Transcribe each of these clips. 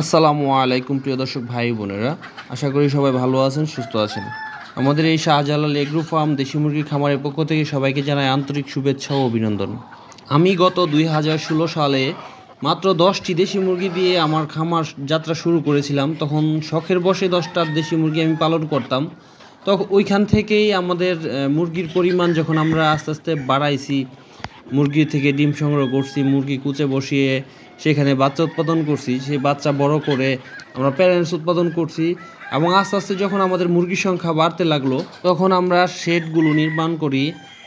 আসসালামু আলাইকুম প্রিয় দর্শক ভাই বোনেরা। আশা করি সবাই ভালো আছেন, সুস্থ আছেন। আমাদের এই শাহজালাল এগ্রো ফার্ম দেশি মুরগির খামারের পক্ষ থেকে সবাইকে জানাই আন্তরিক শুভেচ্ছা ও অভিনন্দন। আমি গত দুই হাজার ষোলো সালে মাত্র দশটি দেশি মুরগি দিয়ে আমার খামার যাত্রা শুরু করেছিলাম। তখন শখের বসে দশটা দেশি মুরগি আমি পালন করতাম। তখন ওইখান থেকেই আমাদের মুরগির পরিমাণ যখন আমরা আস্তে আস্তে বাড়াইছি মুরগি থেকে ডিম সংগ্রহ করছি, মুরগি কুচে বসিয়ে সেখানে বাচ্চা উৎপাদন করছি, সেই বাচ্চা বড় করে আমরা প্যারেন্টস উৎপাদন করছি এবং আস্তে আস্তে যখন আমাদের মুরগির সংখ্যা বাড়তে লাগল, তখন আমরা শেডগুলো নির্মাণ করি।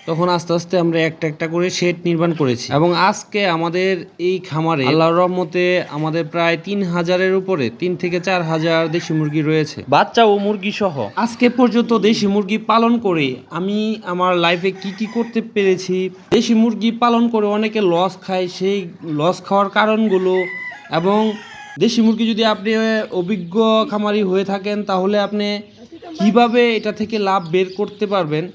তখন আস্তে আস্তে আমরা একটা একটা করে শেড নির্মাণ করেছি। এবং আজকে আমাদের এই খামারে আল্লাহর রহমতে আমাদের প্রায় তিন হাজারের উপরে তিন থেকে চার হাজার দেশি মুরগি রয়েছে। বাচ্চা ও মুরগি সহ আজকে পর্যন্ত দেশি মুরগি পালন করে আমি আমার লাইফে কি কি করতে পেরেছি দেশি মুরগি পালন করে অনেকে লস খায় সেই লস খাওয়ার কারণগুলো এবং দেশি মুরগি যদি আপনি অভিজ্ঞ খামারি হয়ে থাকেন তাহলে আপনি কীভাবে এটা থেকে লাভ বের করতে পারবেন?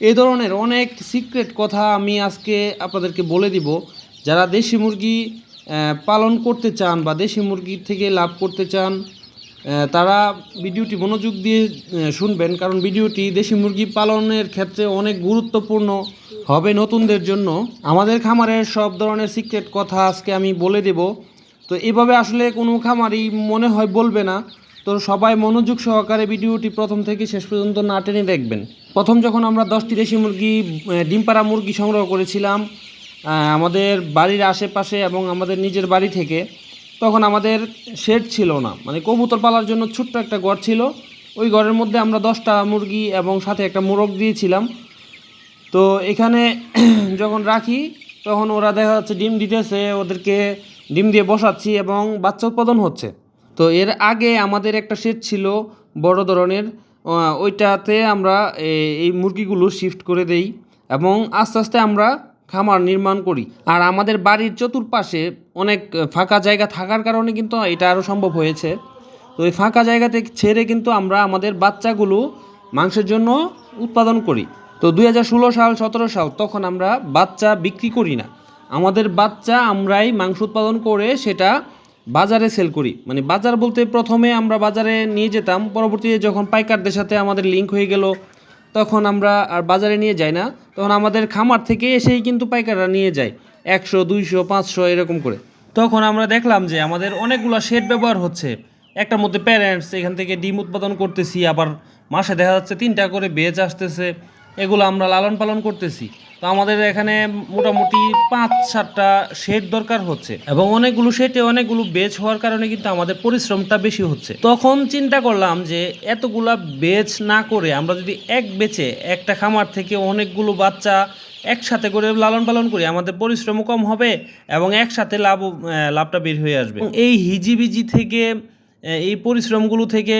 এই ধরনের অনেক সিক্রেট কথা আমি আজকে আপনাদেরকে বলে দিব। যারা দেশি মুরগি পালন করতে চান বা দেশি মুরগি থেকে লাভ করতে চান তারা ভিডিওটি মনোযোগ দিয়ে শুনবেন। কারণ ভিডিওটি দেশি মুরগি পালনের ক্ষেত্রে অনেক গুরুত্বপূর্ণ হবে নতুনদের জন্য। আমাদের খামারের সব ধরনের সিক্রেট কথা আজকে আমি বলে দেব। তো এভাবে আসলে কোনো খামারই মনে হয় বলবে না। তো সবাই মনোযোগ সহকারে ভিডিওটি প্রথম থেকে শেষ পর্যন্ত না টেনে দেখবেন। প্রথম যখন আমরা দশটি দেশি মুরগি আহ, ডিম পাড়া মুরগি সংগ্রহ করেছিলাম আমাদের বাড়ির আশেপাশে এবং আমাদের নিজের বাড়ি থেকে তখন আমাদের শেড ছিল না। মানে কবুতর পালার জন্য ছোট্ট একটা ঘর ছিল। ওই ঘরের মধ্যে আমরা দশটা মুরগি এবং সাথে একটা মোরগ দিয়েছিলাম। তো এখানে যখন রাখি তখন ওরা দেখা যাচ্ছে ডিম দিতেছে ওদেরকে ডিম দিয়ে বসাচ্ছি এবং বাচ্চা উৎপাদন হচ্ছে। তো এর আগে আমাদের একটা সেট ছিল বড় ধরনের ওইটাতে আমরা এই মুরগিগুলো শিফট করে দেই এবং আস্তে আস্তে আমরা খামার নির্মাণ করি। আর আমাদের বাড়ির চতুর্পাশে অনেক ফাঁকা জায়গা থাকার কারণে কিন্তু এটা আরও সম্ভব হয়েছে। তো এই ফাঁকা জায়গাতে ছেড়ে কিন্তু আমরা আমাদের বাচ্চাগুলো মাংসের জন্য উৎপাদন করি। তো দুই হাজার ষোলো সাল, সতেরো সাল তখন আমরা বাচ্চা বিক্রি করি না। আমাদের বাচ্চা আমরাই মাংস উৎপাদন করে সেটা বাজারে সেল করি। মানে বাজার বলতে প্রথমে আমরা বাজারে নিয়ে যেতাম পরবর্তীতে যখন পাইকারদের সাথে আমাদের লিঙ্ক হয়ে গেল, তখন আমরা আর বাজারে নিয়ে যাই না। তখন আমাদের খামার থেকে এসেই কিন্তু পাইকাররা নিয়ে যায়, একশো, দুইশো, পাঁচশো এরকম করে। তখন আমরা দেখলাম যে আমাদের অনেকগুলো শেড ব্যবহার হচ্ছে। একটার মধ্যে প্যারেন্টস এখান থেকে ডিম উৎপাদন করতেছি, আবার মাসে দেখা যাচ্ছে তিনটা করে বেচ আসতেছে। এগুলো আমরা লালন পালন করতেছি। তো আমাদের এখানে মোটামুটি পাঁচ, সাতটা শেড দরকার হচ্ছে এবং অনেকগুলো শেডে অনেকগুলো বেচ হওয়ার কারণে কিন্তু আমাদের পরিশ্রমটা বেশি হচ্ছে। তখন চিন্তা করলাম যে এতগুলা বেচ না করে আমরা যদি এক বেচে একটা খামার থেকে অনেকগুলো বাচ্চা একসাথে করে লালন পালন করি, আমাদের পরিশ্রমও কম হবে এবং একসাথে লাভ লাভটা বের হয়ে আসবে। এই হিজিবিজি থেকে এই পরিশ্রমগুলো থেকে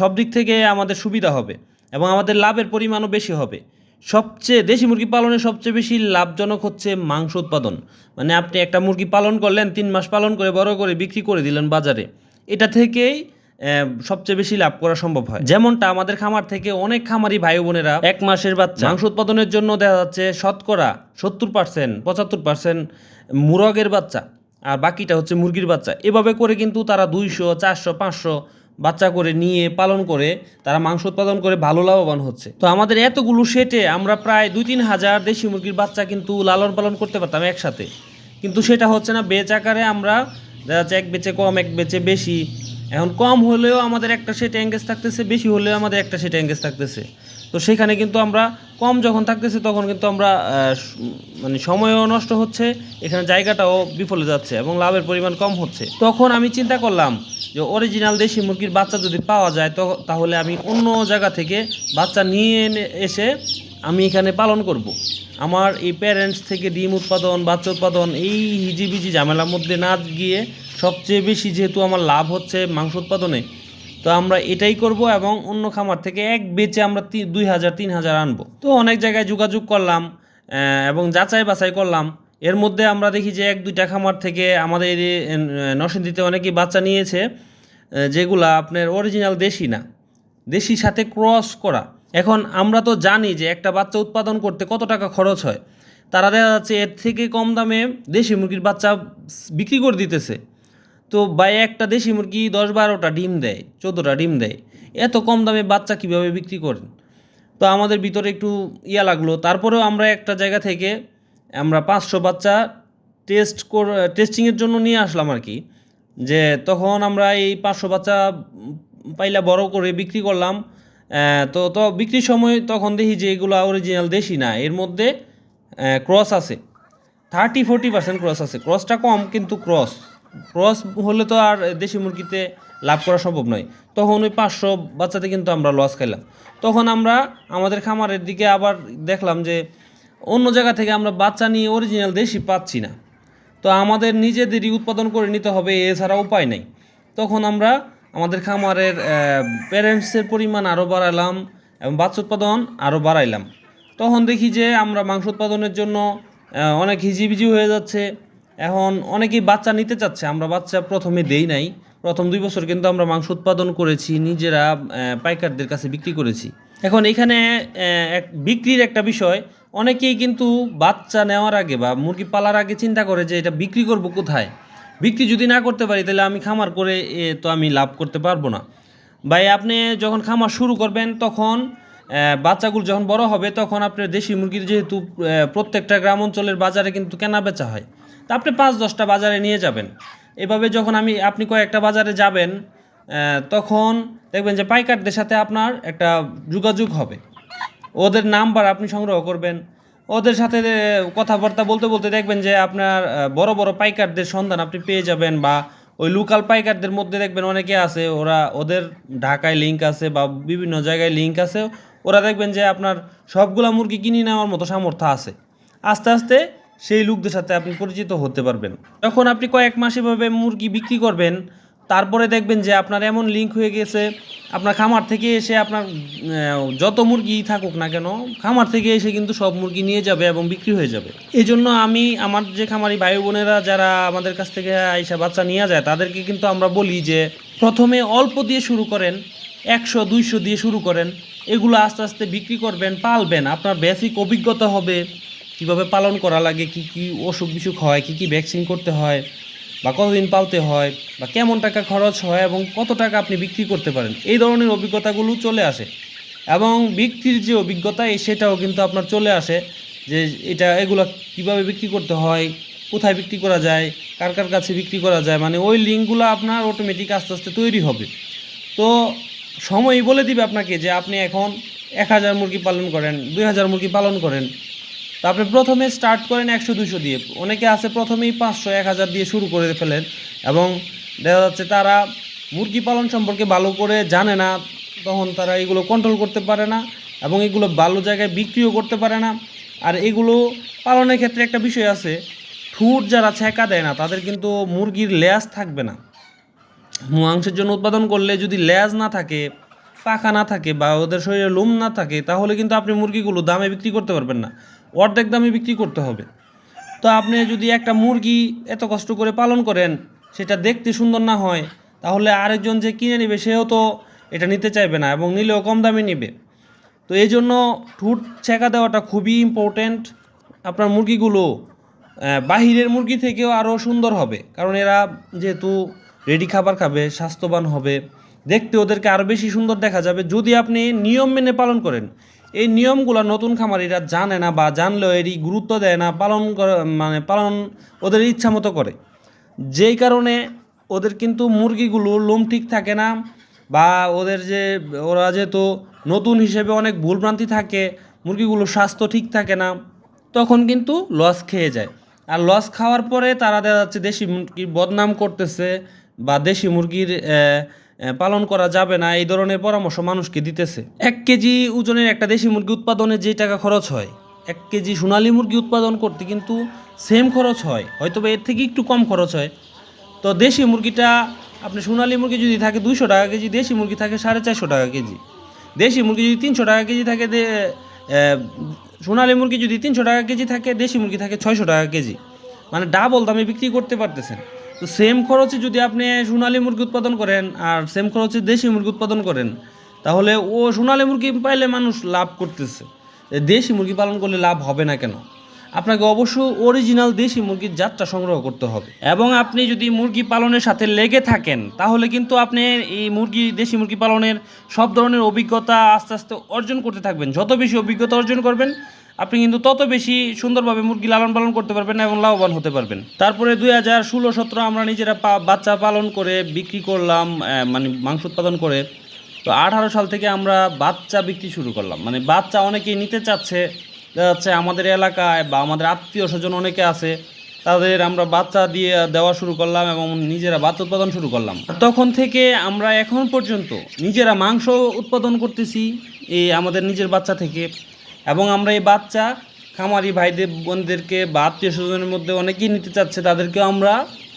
সব দিক থেকে আমাদের সুবিধা হবে। এবং আমাদের লাভের পরিমাণও বেশি হবে। সবচেয়ে দেশি মুরগি পালনে সবচেয়ে বেশি লাভজনক হচ্ছে মাংস উৎপাদন। মানে আপনি একটা মুরগি পালন করলেন তিন মাস পালন করে বড় করে বিক্রি করে দিলেন বাজারে। এটা থেকেই সবচেয়ে বেশি লাভ করা সম্ভব হয়। যেমনটা আমাদের খামার থেকে অনেক খামারি ভাই বোনেরা এক মাসের বাচ্চা। মাংস উৎপাদনের জন্য দেখা যাচ্ছে শতকরা সত্তর পার্সেন্ট পঁচাত্তর পার্সেন্ট মুরগের বাচ্চা। আর বাকিটা হচ্ছে মুরগির বাচ্চা। এভাবে করে কিন্তু তারা দুইশো চারশো পাঁচশো বাচ্চা করে নিয়ে, পালন করে, তারা মাংস উৎপাদন করে, ভালো লাভবান হচ্ছে। তো আমাদের এতগুলো সেটে আমরা প্রায় দুই তিন হাজার দেশি মুরগির বাচ্চা কিন্তু লালন পালন করতে পারতাম একসাথে। কিন্তু সেটা হচ্ছে না, বেচ আকারে আমরা, দেখা যাচ্ছে এক বেচে কম, এক বেচে বেশি এখন কম হলেও আমাদের একটা সেট এঙ্গেজ থাকতেছে, বেশি হলেও আমাদের একটা সেট এঙ্গেজ থাকতেছে তো সেখানে কিন্তু আমরা কম যখন থাকতেছে, তখন কিন্তু আমরা মানে সময়ও নষ্ট হচ্ছে, এখানে জায়গাটাও বিফলে যাচ্ছে এবং লাভের পরিমাণ কম হচ্ছে তখন আমি চিন্তা করলাম যে অরিজিনাল দেশি মুরগির বাচ্চা যদি পাওয়া যায়, তো তাহলে আমি অন্য জায়গা থেকে বাচ্চা নিয়ে এসে আমি এখানে পালন করব। আমার এই প্যারেন্টস থেকে ডিম উৎপাদন, বাচ্চা উৎপাদন, এই হিজিবিজি ঝামেলার মধ্যে না গিয়ে সবচেয়ে বেশি যেহেতু আমার লাভ হচ্ছে মাংস উৎপাদনে, তো আমরা এটাই করব এবং অন্য খামার থেকে এক বেচে আমরা দুই হাজার, তিন হাজার আনব। তো অনেক জায়গায় যোগাযোগ করলাম এবং যাচাই বাছাই করলাম। এর মধ্যে আমরা দেখি যে এক, দুইটা খামার থেকে আমাদের নরসিংদীতে অনেকেই বাচ্চা নিয়েছে যেগুলা আপনার অরিজিনাল দেশি না দেশির সাথে ক্রস করা। এখন আমরা তো জানি যে একটা বাচ্চা উৎপাদন করতে কত টাকা খরচ হয়। তারা দেখা যাচ্ছে এর থেকে কম দামে দেশি মুরগির বাচ্চা বিক্রি করে দিতেছে। তো ভাই একটা দেশি মুরগি দশ বারোটা ডিম দেয়, চোদ্দোটা ডিম দেয়। এত কম দামে বাচ্চা কীভাবে বিক্রি করেন? তো আমাদের ভিতরে একটু ইয়া লাগল। তারপরেও আমরা একটা জায়গা থেকে আমরা পাঁচশো বাচ্চা টেস্ট কর টেস্টিংয়ের জন্য নিয়ে আসলাম আর কি। যে তখন আমরা এই পাঁচশো বাচ্চা পাইলা বড় করে বিক্রি করলাম। তো তো বিক্রির সময় তখন দেখি যে এগুলো অরিজিনাল দেশি না, এর মধ্যে ক্রস আছে। থার্টি ফোর্টি পার্সেন্ট ক্রস আছে। ক্রসটা কম, কিন্তু ক্রস ক্রস হলে তো আর দেশি মুরগিতে লাভ করা সম্ভব নয়। তখন ওই পাঁচশো বাচ্চাতে কিন্তু আমরা লস খাইলাম। তখন আমরা আমাদের খামারের দিকে আবার দেখলাম যে অন্য জায়গা থেকে আমরা বাচ্চা নিয়ে অরিজিনাল দেশি পাচ্ছি না। তো আমাদের নিজেদেরই উৎপাদন করে নিতে হবে, এছাড়া উপায় নেই। তখন আমরা আমাদের খামারের প্যারেন্টসের পরিমাণ আরও বাড়ালাম এবং বাচ্চা উৎপাদন আরও বাড়াইলাম। তখন দেখি যে আমরা মাংস উৎপাদনের জন্য অনেক হিজিবিজি হয়ে যাচ্ছে। এখন অনেকেই বাচ্চা নিতে চাচ্ছে, আমরা বাচ্চা প্রথমে দেই নাই। প্রথম দুই বছর কিন্তু আমরা মাংস উৎপাদন করেছি, নিজেরা পাইকারদের কাছে বিক্রি করেছি। এখন এখানে এক বিক্রির একটা বিষয়, অনেকেই কিন্তু বাচ্চা নেওয়ার আগে বা মুরগি পালার আগে চিন্তা করে যে এটা বিক্রি করব কোথায়? বিক্রি যদি না করতে পারি, তাহলে আমি খামার করে তো আমি লাভ করতে পারব না। ভাই, আপনি যখন খামার শুরু করবেন, তখন বাচ্চাগুলো যখন বড় হবে, তখন আপনার দেশি মুরগির যেহেতু প্রত্যেকটা গ্রাম অঞ্চলের বাজারে কিন্তু কেনা বেচা হয়। তা আপনি পাঁচ, দশটা বাজারে নিয়ে যাবেন। এভাবে যখন আমি, আপনি কয়েকটা বাজারে যাবেন তখন দেখবেন যে পাইকারদের সাথে আপনার একটা যোগাযোগ হবে। ওদের নাম্বার আপনি সংগ্রহ করবেন। ওদের সাথে কথাবার্তা বলতে বলতে দেখবেন যে আপনার বড় বড় পাইকারদের সন্ধান আপনি পেয়ে যাবেন বা ওই লোকাল পাইকারদের মধ্যে দেখবেন অনেকে আছে, ওরা ওদের ঢাকায় লিঙ্ক আছে বা বিভিন্ন জায়গায় লিঙ্ক আছে। ওরা দেখবেন যে আপনার সবগুলা মুরগি কিনে নেওয়ার মতো সামর্থ্য আছে। আস্তে আস্তে সেই লোকদের সাথে আপনি পরিচিত হতে পারবেন। যখন আপনি কয়েক মাস এভাবে মুরগি বিক্রি করবেন, তারপরে দেখবেন যে আপনার এমন লিঙ্ক হয়ে গেছে, আপনার খামার থেকে এসে আপনার যত মুরগি থাকুক না কেন, খামার থেকে এসে কিন্তু সব মুরগি নিয়ে যাবে এবং বিক্রি হয়ে যাবে। এই জন্য আমি, আমার যে খামারি ভাই বোনেরা যারা আমাদের কাছ থেকে আইসা বাচ্চা নিয়ে যায়, তাদেরকে কিন্তু আমরা বলি যে প্রথমে অল্প দিয়ে শুরু করেন, একশো, দুইশো দিয়ে শুরু করেন, এগুলো আস্তে আস্তে বিক্রি করবেন, পালবেন। আপনার বেসিক অভিজ্ঞতা হবে কীভাবে পালন করা লাগে, কি কি অসুখ বিসুখ হয়, কি কি ভ্যাকসিন করতে হয়, বা কতদিন পালতে হয়, বা কেমন টাকা খরচ হয় এবং কত টাকা আপনি বিক্রি করতে পারেন, এই ধরনের অভিজ্ঞতাগুলো চলে আসে। এবং বিক্রির যে অভিজ্ঞতা সেটাও কিন্তু আপনার চলে আসে যে এটা, এগুলো কীভাবে বিক্রি করতে হয়, কোথায় বিক্রি করা যায়, কার কার কাছে বিক্রি করা যায় মানে ওই লিঙ্কগুলো আপনার অটোমেটিক আস্তে আস্তে তৈরি হবে। তো সময়ই বলে দিবে আপনাকে যে আপনি এখন এক হাজার মুরগি পালন করেন, দুই হাজার মুরগি পালন করেন তো আপনি প্রথমে স্টার্ট করেন একশো দুশো দিয়ে। অনেকে আছে প্রথমেই পাঁচশো, এক হাজার দিয়ে শুরু করে ফেলেন এবং দেখা যাচ্ছে তারা মুরগি পালন সম্পর্কে ভালো করে জানে না, তখন তারা এগুলো কন্ট্রোল করতে পারে না এবং এগুলো ভালো জায়গায় বিক্রিও করতে পারে না। আর এগুলো পালনের ক্ষেত্রে একটা বিষয় আছে, ঠুট যারা ছেঁকা দেয় না, তাদের কিন্তু মুরগির লেজ থাকবে না। মাংসের জন্য উৎপাদন করলে যদি লেজ না থাকে, পাখা না থাকে বা ওদের শরীরে লোম না থাকে, তাহলে কিন্তু আপনি মুরগিগুলো দামে বিক্রি করতে পারবেন না। অর্ধেক দামে বিক্রি করতে হবে। তো আপনি যদি একটা মুরগি এত কষ্ট করে পালন করেন, সেটা দেখতে সুন্দর না হয়, তাহলে আরেকজন যে কিনে নেবে, সেও তো এটা নিতে চাইবে না এবং নিলেও কম দামে নেবে। তো এই জন্য ঠুট ছেঁকা দেওয়াটা খুবই ইম্পর্ট্যান্ট আপনার মুরগিগুলো বাহিরের মুরগি থেকেও আরও সুন্দর হবে, কারণ এরা যেহেতু রেডি খাবার খাবে, স্বাস্থ্যবান হবে, দেখতে ওদেরকে আরও বেশি সুন্দর দেখা যাবে। যদি আপনি নিয়ম মেনে পালন করেন এই নিয়মগুলো নতুন খামারিরা জানে না বা জানলেও এরই গুরুত্ব দেয় না, পালন করে মানে পালন ওদের ইচ্ছা মতো করে। যেই কারণে ওদের কিন্তু মুরগিগুলো লোম ঠিক থাকে না বা ওদের যে, ওরা যেহেতু নতুন হিসেবে অনেক ভুলভ্রান্তি থাকে, মুরগিগুলোর স্বাস্থ্য ঠিক থাকে না, তখন কিন্তু লস খেয়ে যায়। আর লস খাওয়ার পরে তারা দেখা যাচ্ছে দেশি মুরগির বদনাম করতেছে বা দেশি মুরগির পালন করা যাবে না, এই ধরনের পরামর্শ মানুষকে দিতেছে। এক কেজি ওজনের একটা দেশি মুরগি উৎপাদনে যে টাকা খরচ হয়, এক কেজি সোনালী মুরগি উৎপাদন করতে কিন্তু সেম খরচ হয় হয়তো এর থেকে একটু কম খরচ হয়। তো দেশি মুরগিটা, আপনি সোনালী মুরগি যদি থাকে দুইশো টাকা কেজি, দেশি মুরগি থাকে সাড়ে চারশো টাকা কেজি। দেশি মুরগি যদি তিনশো টাকা কেজি থাকে সোনালী মুরগি যদি তিনশো টাকা কেজি থাকে, দেশি মুরগি থাকে ছয়শো টাকা কেজি। মানে ডাবল দামে বিক্রি করতে পারতেছেন। তো সেম খরচে যদি আপনি সোনালি মুরগি উৎপাদন করেন আর সেম খরচে দেশি মুরগি উৎপাদন করেন, তাহলে ও সোনালি মুরগি পাইলে মানুষ লাভ করতেছে। দেশি মুরগি পালন করলে লাভ হবে না কেন? আপনাকে অবশ্যই অরিজিনাল দেশি মুরগির জাতটা সংগ্রহ করতে হবে। এবং আপনি যদি মুরগি পালনের সাথে লেগে থাকেন, তাহলে কিন্তু আপনি এই মুরগি, দেশি মুরগি পালনের সব ধরনের অভিজ্ঞতা আস্তে আস্তে অর্জন করতে থাকবেন। যত বেশি অভিজ্ঞতা অর্জন করবেন, আপনি কিন্তু তত বেশি সুন্দরভাবে মুরগি লালন পালন করতে পারবেন এবং লাভবান হতে পারবেন। তারপরে দুই হাজার ষোলো সতেরো আমরা নিজেরা বাচ্চা পালন করে বিক্রি করলাম মানে মাংস উৎপাদন করে। তো আঠারো সাল থেকে আমরা বাচ্চা বিক্রি শুরু করলাম। মানে বাচ্চা অনেকেই নিতে চাচ্ছে দেখা যাচ্ছে আমাদের এলাকায় বা আমাদের আত্মীয় স্বজন অনেকে আছে, তাদের আমরা বাচ্চা দিয়ে দেওয়া শুরু করলাম এবং নিজেরা বাচ্চা উৎপাদন শুরু করলাম। তখন থেকে আমরা এখন পর্যন্ত নিজেরা মাংস উৎপাদন করতেছি এই আমাদের নিজের বাচ্চা থেকে এবং আমরা এই বাচ্চা খামারি ভাইদের বোনদেরকে বা আত্মীয় স্বজনের মধ্যে অনেকেই নিতে চাচ্ছে, তাদেরকে আমরা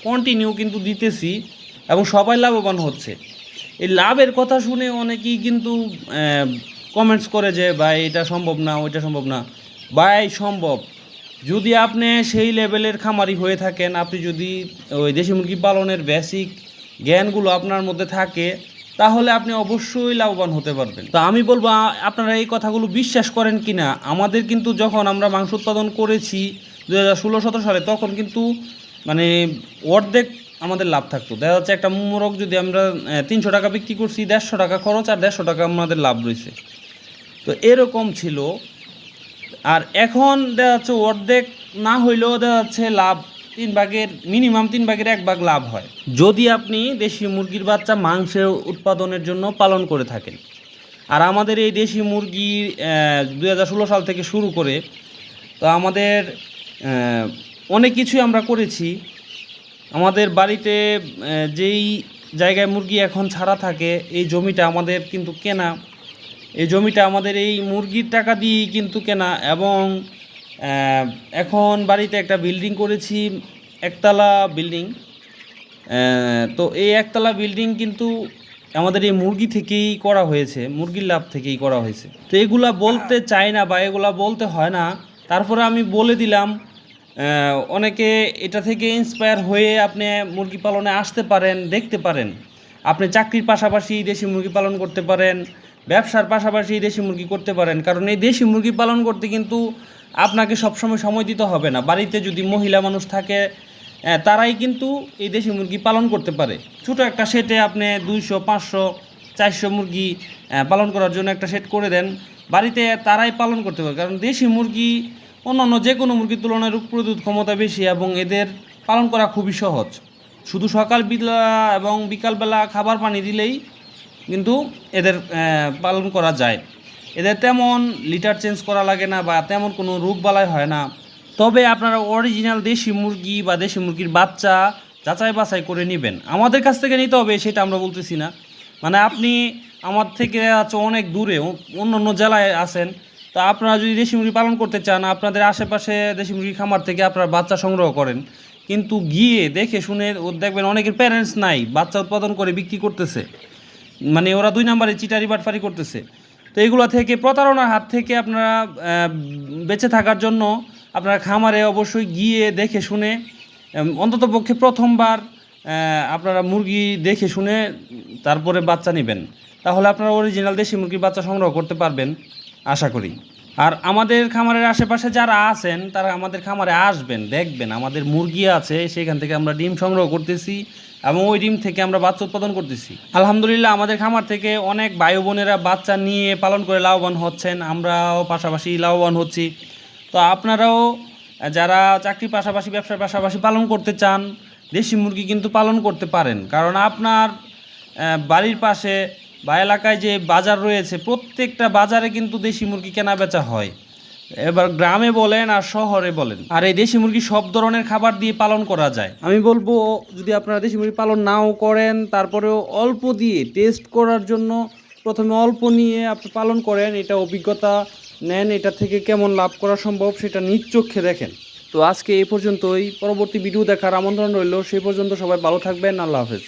কন্টিনিউ কিন্তু দিতেছি এবং সবাই লাভবান হচ্ছে। এই লাভের কথা শুনে অনেকেই কিন্তু কমেন্টস করে যে, ভাই, এটা সম্ভব না, ওইটা সম্ভব না। ভাই, সম্ভব। যদি আপনি সেই লেভেলের খামারি হয়ে থাকেন, আপনি যদি ওই দেশি মুরগি পালনের বেসিক জ্ঞানগুলো আপনার মধ্যে থাকে, তাহলে আপনি অবশ্যই লাভবান হতে পারবেন। তো আমি বলব আপনারা এই কথাগুলো বিশ্বাস করেন কি না আমাদের কিন্তু যখন আমরা মাংস উৎপাদন করেছি দু হাজার ষোলো সতেরো সালে, তখন কিন্তু মানে অর্ধেক আমাদের লাভ থাকতো। দেখা যাচ্ছে একটা মোরগ যদি আমরা তিনশো টাকা বিক্রি করছি, দেড়শো টাকা খরচ, আর দেড়শো টাকা আমাদের লাভ রয়েছে। তো এরকম ছিল আর এখন দেখা যাচ্ছে অর্ধেক না হইলেও দেখা যাচ্ছে লাভ, তিন ভাগের মিনিমাম তিন ভাগের এক ভাগ লাভ হয়। যদি আপনি দেশি মুরগির বাচ্চা মাংসের উৎপাদনের জন্য পালন করে থাকেন। আর আমাদের এই দেশি মুরগি দুই হাজার ষোলো সাল থেকে শুরু করে, তো আমাদের অনেক কিছুই আমরা করেছি। আমাদের বাড়িতে যেই জায়গায় মুরগি এখন ছাড়া থাকে, এই জমিটা আমাদের কিন্তু কেনা এই জমিটা আমাদের এই মুরগির টাকা দিয়েই কিন্তু কেনা এবং এখন বাড়িতে একটা বিল্ডিং করেছি, একতলা বিল্ডিং। তো এই একতলা বিল্ডিং কিন্তু আমাদের এই মুরগি থেকেই করা হয়েছে, মুরগির লাভ থেকেই করা হয়েছে। তো এগুলা বলতে চাই না বা এগুলা বলতে হয় না, তারপরে আমি বলে দিলাম অনেকে এটা থেকে ইন্সপায়ার হয়ে আপনি মুরগি পালনে আসতে পারেন, দেখতে পারেন। আপনি চাকরির পাশাপাশি দেশি মুরগি পালন করতে পারেন ব্যবসার পাশাপাশি দেশি মুরগি করতে পারেন। কারণ এই দেশি মুরগি পালন করতে কিন্তু আপনাকে সবসময় সময় দিতে হবে না। বাড়িতে যদি মহিলা মানুষ থাকে তারাই কিন্তু এই দেশি মুরগি পালন করতে পারে। ছোটো একটা সেটে আপনি দুইশো, পাঁচশো, চারশো মুরগি পালন করার জন্য একটা সেট করে দেন। বাড়িতে তারাই পালন করতে পারে। কারণ দেশি মুরগি অন্যান্য যে কোনো মুরগির তুলনায় রোগ প্রতিরোধ ক্ষমতা বেশি এবং এদের পালন করা খুবই সহজ। শুধু সকাল বেলা এবং বিকালবেলা খাবার পানি দিলেই কিন্তু এদের পালন করা যায়। এদের তেমন লিটার চেঞ্জ করা লাগে না বা তেমন কোনো রোগ বালাই হয় না। তবে আপনারা অরিজিনাল দেশি মুরগি বা দেশি মুরগির বাচ্চা যাচাই বাছাই করে নেবেন। আমাদের কাছ থেকে নিতে হবে, সেটা আমরা বলতেছি না। মানে আপনি আমার থেকে আছে অনেক দূরে অন্য অন্য জেলায় আছেন। তা আপনারা যদি দেশি মুরগি পালন করতে চান, আপনাদের আশেপাশে দেশি মুরগি খামার থেকে আপনারা বাচ্চা সংগ্রহ করেন। কিন্তু গিয়ে দেখে শুনে দেখবেন অনেকের প্যারেন্টস নাই, বাচ্চা উৎপাদন করে বিক্রি করতেছে। মানে ওরা দুই নম্বরে চিটারি বাটফারি করতেছে। তো এগুলো থেকে প্রতারণার হাত থেকে আপনারা বেঁচে থাকার জন্য আপনারা খামারে অবশ্যই গিয়ে দেখে শুনে অন্তত পক্ষে প্রথমবার আপনারা মুরগি দেখে শুনে তারপরে বাচ্চা নেবেন। তাহলে আপনারা অরিজিনাল দেশি মুরগির বাচ্চা সংগ্রহ করতে পারবেন, আশা করি। আর আমাদের খামারের আশেপাশে যারা আছেন, তারা আমাদের খামারে আসবেন, দেখবেন, আমাদের মুরগি আছে, সেখান থেকে আমরা ডিম সংগ্রহ করতেছি। এবং ওই ডিম থেকে আমরা বাচ্চা উৎপাদন করতেছি। আলহামদুলিল্লাহ, আমাদের খামার থেকে অনেক ভাই বোনেরা বাচ্চা নিয়ে পালন করে লাভবান হচ্ছেন। আমরাও পাশাপাশি লাভবান হচ্ছি। তো আপনারাও, যারা চাকরির পাশাপাশি, ব্যবসার পাশাপাশি পালন করতে চান, দেশি মুরগি কিন্তু পালন করতে পারেন। কারণ আপনার বাড়ির পাশে বা এলাকায় যে বাজার রয়েছে, প্রত্যেকটা বাজারে কিন্তু দেশি মুরগি কেনা বেচা হয়। এবার গ্রামে বলেন আর শহরে বলেন। আর এই দেশি মুরগি সব ধরনের খাবার দিয়ে পালন করা যায়। আমি বলব, যদি আপনারা দেশি মুরগি পালন নাও করেন, তারপরেও অল্প দিয়ে টেস্ট করার জন্য প্রথমে অল্প নিয়ে আপনি পালন করেন, এটা অভিজ্ঞতা নেন, এটা থেকে কেমন লাভ করা সম্ভব সেটা চোখে দেখেন। তো আজকে এই পর্যন্তই, পরবর্তী ভিডিও দেখার আমন্ত্রণ রইল, সেই পর্যন্ত সবাই ভালো থাকবেন, আল্লাহ হাফেজ।